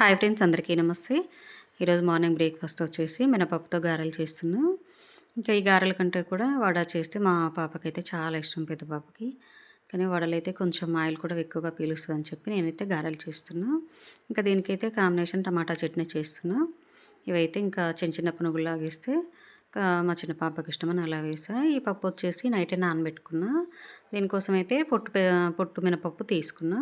Hi friends అందరికీ నమస్తే. ఈరోజు మార్నింగ్ బ్రేక్ఫాస్ట్ వచ్చేసి మినపప్పుతో గారెలు చేస్తున్నాను ఇంకా ఈ గారెల కంటే కూడా వడ చేస్తే మా పాపకైతే చాలా ఇష్టం పెద్ద పాపకి. కానీ వడలైతే కొంచెం ఆయిల్ కూడా ఎక్కువగా పీలుస్తుందని చెప్పి నేనైతే గారెలు చేస్తున్నా. ఇంకా దీనికైతే కాంబినేషన్ టమాటా చట్నీ చేస్తున్నా. ఇవైతే ఇంకా చిన్న చిన్న పునుగులాగిస్తే మా చిన్న పాపకి ఇష్టమని అలా వేసా. ఈ పప్పు వచ్చేసి నైటే నానబెట్టుకున్నా. దీనికోసం అయితే పొట్టు పొట్టు మినపప్పు తీసుకున్నా.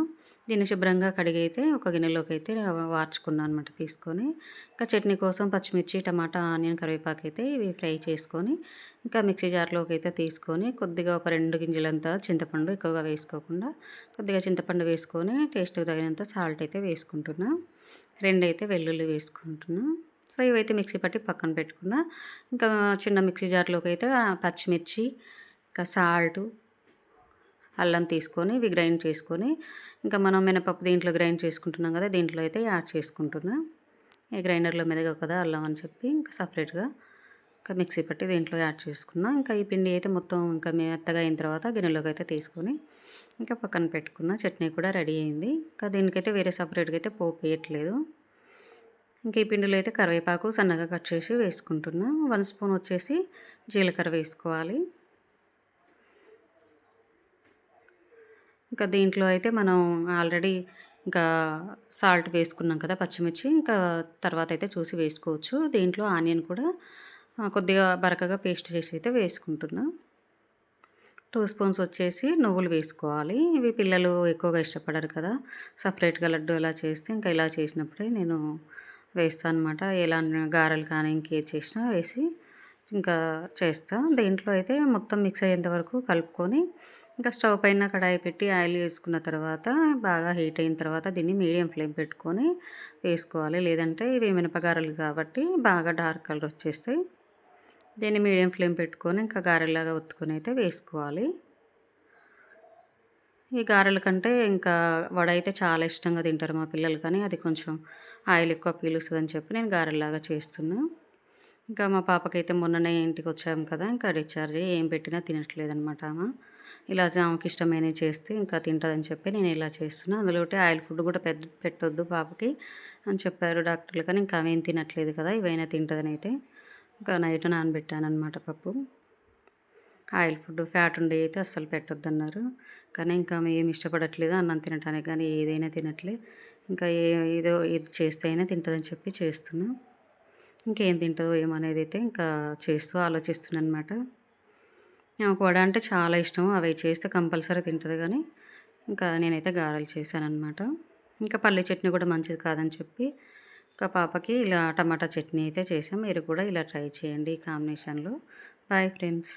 దీన్ని శుభ్రంగా కడిగి అయితే ఒక గిన్నెలోకి అయితే వార్చుకున్నాను అనమాట తీసుకొని. ఇంకా చట్నీ కోసం పచ్చిమిర్చి టమాటా ఆనియన్ కరివేపాకు అయితే ఇవి ఫ్రై చేసుకొని ఇంకా మిక్సీ జార్లోకి అయితే తీసుకొని కొద్దిగా ఒక రెండు గింజలంతా చింతపండు ఎక్కువగా వేసుకోకుండా కొద్దిగా చింతపండు వేసుకొని టేస్ట్కి తగినంత సాల్ట్ అయితే వేసుకుంటున్నా. రెండు అయితే వెల్లుల్లి వేసుకుంటున్నాను సో ఇవైతే మిక్సీ పట్టి పక్కన పెట్టుకున్న. ఇంకా చిన్న మిక్సీ జార్లోకి అయితే పచ్చిమిర్చి ఇంకా సాల్ట్ అల్లం తీసుకొని ఇవి గ్రైండ్ చేసుకొని ఇంకా మనం మినపప్పు దీంట్లో గ్రైండ్ చేసుకుంటున్నాం కదా దీంట్లో అయితే యాడ్ చేసుకుంటున్నా. ఈ గ్రైండర్లో మెదగ కదా అల్లం అని చెప్పి ఇంకా సపరేట్గా ఇంకా మిక్సీ పట్టి దీంట్లో యాడ్ చేసుకున్నా. ఇంకా ఈ పిండి అయితే మొత్తం ఇంకా మెత్తగా అయిన తర్వాత గిన్నెలోకి అయితే తీసుకొని ఇంకా పక్కన పెట్టుకున్న. చట్నీ కూడా రెడీ అయింది. ఇంకా దీనికైతే వేరే సపరేట్గా అయితే పోపు వేయట్లేదు. ఇంకా ఈ పిండిలో అయితే కరివేపాకు సన్నగా కట్ చేసి వేసుకుంటున్నా. వన్ స్పూన్ వచ్చేసి జీలకర్ర వేసుకోవాలి. ఇంకా దీంట్లో అయితే మనం ఆల్రెడీ ఇంకా సాల్ట్ వేసుకున్నాం కదా పచ్చిమిర్చి ఇంకా తర్వాత అయితే చూసి వేసుకోవచ్చు. దీంట్లో ఆనియన్ కూడా కొద్దిగా బరకగా పేస్ట్ చేసి అయితే వేసుకుంటున్నా. టూ స్పూన్స్ వచ్చేసి నువ్వులు వేసుకోవాలి. ఇవి పిల్లలు ఎక్కువగా ఇష్టపడరు కదా. సపరేట్గా లడ్డు అలా చేస్తే ఇంకా ఇలా చేసినప్పుడే నేను వేస్తాను అనమాట ఎలా గారెలు కానీ ఇంకేది చేసినా వేసి ఇంకా చేస్తా. దీంట్లో అయితే మొత్తం మిక్స్ అయ్యేంత వరకు కలుపుకొని ఇంకా స్టవ్ పైన కడాయి పెట్టి ఆయిల్ వేసుకున్న తర్వాత బాగా హీట్ అయిన తర్వాత దీన్ని మీడియం ఫ్లేమ్ పెట్టుకొని వేసుకోవాలి. లేదంటే ఇవి మినపగారెలు కాబట్టి బాగా డార్క్ కలర్ వచ్చేస్తాయి. దీన్ని మీడియం ఫ్లేమ్ పెట్టుకొని ఇంకా గారెలాగా ఒత్తుకొని అయితే వేసుకోవాలి. ఈ గారెల కంటే ఇంకా వడ అయితే చాలా ఇష్టంగా తింటారు మా పిల్లలు కానీ అది కొంచెం ఆయిల్ ఎక్కువ పీలుస్తుందని చెప్పి నేను గారెలాగా చేస్తున్నా. ఇంకా మా పాపకైతే మొన్ననే ఇంటికి వచ్చాము కదా ఇంకా డిశ్చార్జ్ ఏం పెట్టినా తినట్లేదనమాట ఆమె. ఇలా ఆమెకి ఇష్టమైనవి చేస్తే ఇంకా తింటుందని చెప్పి నేను ఇలా చేస్తున్నా. అందులో ఆయిల్ ఫుడ్ కూడా పెద్ద పెట్టొద్దు పాపకి అని చెప్పారు డాక్టర్లు కానీ ఇంకా అవేం తినట్లేదు కదా ఇవైనా తింటుందని అయితే ఇంకా నైట్ నానబెట్టాను అనమాట పప్పు. ఆయిల్ ఫుడ్ ఫ్యాట్ ఉండే అయితే అస్సలు పెట్టొద్దన్నారు. కానీ ఇంకా ఏమి ఇష్టపడట్లేదు అన్నం తినటానికి కానీ ఏదైనా తినట్లే. ఇంకా ఏ ఏదో ఇది చేస్తే అయినా తింటుందని చెప్పి చేస్తున్నా. ఇంకేం తింటుందో ఏమనేది అయితే ఇంకా చేస్తూ ఆలోచిస్తున్నాను అనమాట నాకు వడ అంటే చాలా ఇష్టం. అవి చేస్తే కంపల్సరీ తింటుంది కానీ ఇంకా నేనైతే గారెలు చేశానమాట ఇంకా పల్లి చట్నీ కూడా మంచిది కాదని చెప్పి ఇంకా పాపకి ఇలా టమాటా చట్నీ అయితే చేసాం మీరు కూడా ఇలా ట్రై చేయండి ఈ కాంబినేషన్లో. Boy friends.